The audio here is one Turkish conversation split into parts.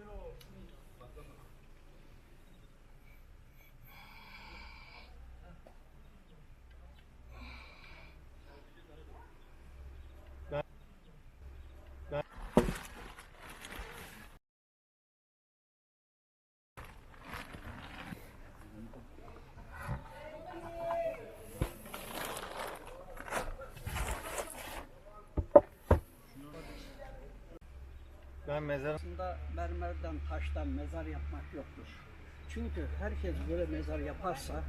pero Ben mezar Aslında mermerden, taştan mezar yapmak yoktur. Çünkü herkes böyle mezar yaparsa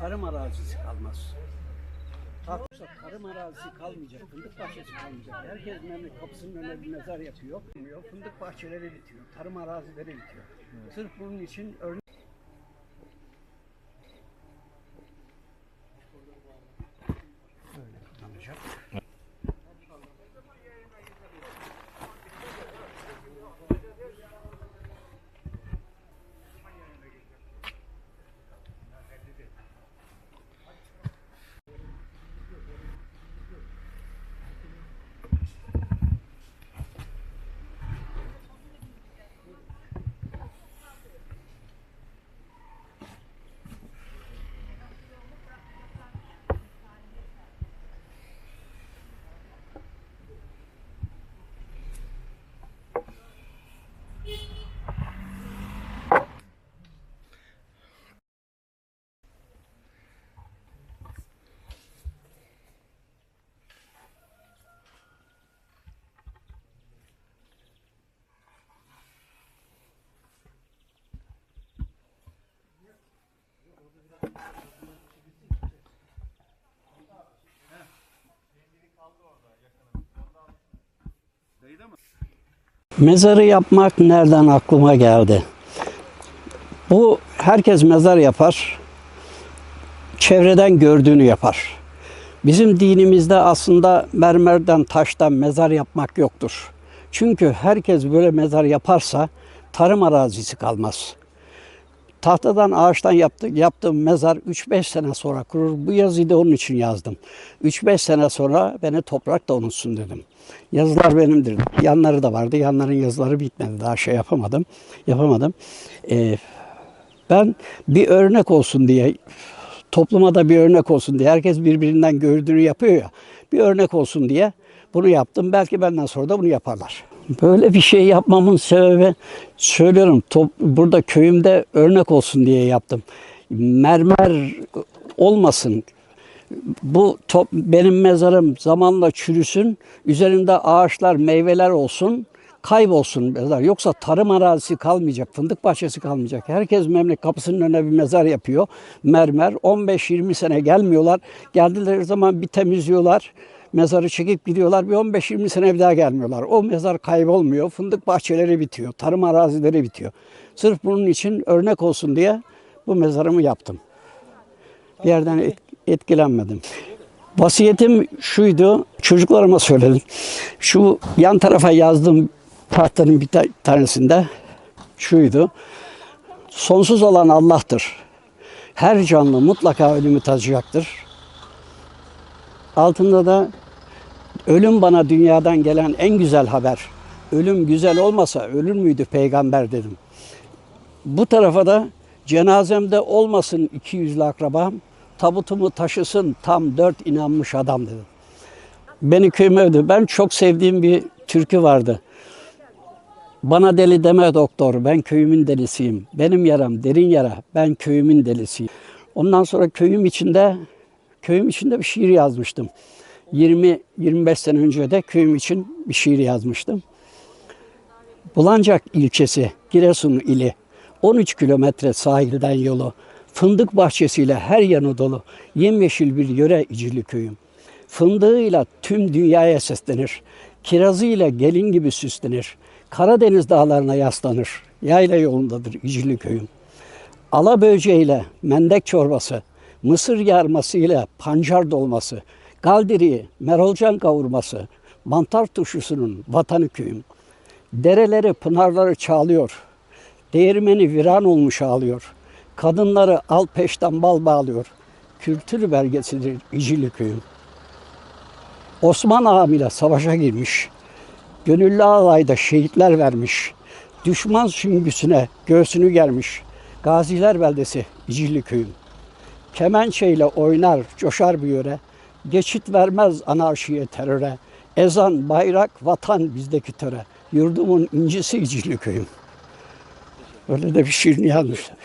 tarım arazisi kalmaz. Haklıysa tarım arazisi kalmayacak, fındık bahçesi kalmayacak. Herkes memleket kapısının önüne bir mezar yapıyor. Fındık bahçeleri bitiyor, tarım arazileri bitiyor. Sırf bunun için örnek Mezarı yapmak nereden aklıma geldi? Bu herkes mezar yapar. Çevreden gördüğünü yapar. Bizim dinimizde aslında mermerden, taştan mezar yapmak yoktur. Çünkü herkes böyle mezar yaparsa tarım arazisi kalmaz. Tahtadan, ağaçtan yaptı, yaptığım mezar 3-5 sene sonra kurur. Bu yazıyı da onun için yazdım. 3-5 sene sonra beni toprak da unutsun dedim. Yazılar benimdir. Yanları da vardı. Yanların yazıları bitmedi. Daha şey yapamadım. Yapamadım. Ee, ben bir örnek olsun diye, topluma da bir örnek olsun diye, herkes birbirinden gördüğünü yapıyor ya, bir örnek olsun diye bunu yaptım. Belki benden sonra da bunu yaparlar. Böyle bir şey yapmamın sebebi söylüyorum top, burada köyümde örnek olsun diye yaptım. Mermer olmasın. Bu top, benim mezarım zamanla çürüsün. Üzerinde ağaçlar, meyveler olsun. Kaybolsun mezar. Yoksa tarım arazisi kalmayacak, fındık bahçesi kalmayacak. Herkes memleket kapısının önüne bir mezar yapıyor. Mermer 15-20 sene gelmiyorlar. Geldileri zaman bir temizliyorlar. Mezarı çekip gidiyorlar. Bir 15-20 sene bir daha gelmiyorlar. O mezar kaybolmuyor. Fındık bahçeleri bitiyor. Tarım arazileri bitiyor. Sırf bunun için örnek olsun diye bu mezarımı yaptım. Bir yerden et- etkilenmedim. Vasiyetim şuydu, çocuklarıma söyledim. Şu yan tarafa yazdığım tahtanın bir ta- tanesinde şuydu. Sonsuz olan Allah'tır. Her canlı mutlaka ölümü tadacaktır. Altında da ölüm bana dünyadan gelen en güzel haber. Ölüm güzel olmasa ölür müydü peygamber dedim. Bu tarafa da cenazemde olmasın iki yüzlü akrabam, tabutumu taşısın tam dört inanmış adam dedim. Beni köyüme övdü. Ben çok sevdiğim bir türkü vardı. Bana deli deme doktor, ben köyümün delisiyim. Benim yaram derin yara, ben köyümün delisiyim. Ondan sonra köyüm içinde, köyüm içinde bir şiir yazmıştım. 20-25 sene önce de köyüm için bir şiir yazmıştım. Bulancak ilçesi, Giresun ili. 13 kilometre sahilden yolu. Fındık bahçesiyle her yanı dolu. Yemyeşil bir yöre İcili köyüm. Fındığıyla tüm dünyaya seslenir. Kirazıyla gelin gibi süslenir. Karadeniz dağlarına yaslanır. Yayla yolundadır İcili köyüm. Ala böceğiyle mendek çorbası, mısır yarmasıyla pancar dolması, galdiri, merolcan kavurması, mantar turşusunun vatanı köyüm. Dereleri, pınarları çağlıyor. Değirmeni viran olmuş ağlıyor. Kadınları al peşten bal bağlıyor. Kültür belgesidir İcili köyüm. Osman ağamıyla savaşa girmiş. Gönüllü alayda şehitler vermiş. Düşman süngüsüne göğsünü germiş. Gaziler beldesi İcilli köyüm. Kemençeyle oynar, coşar bir yöre. Geçit vermez anarşiye, teröre. Ezan, bayrak, vatan bizdeki töre. Yurdumun incisi İcilli köyüm. Öyle de bir şiirini yazmışlar.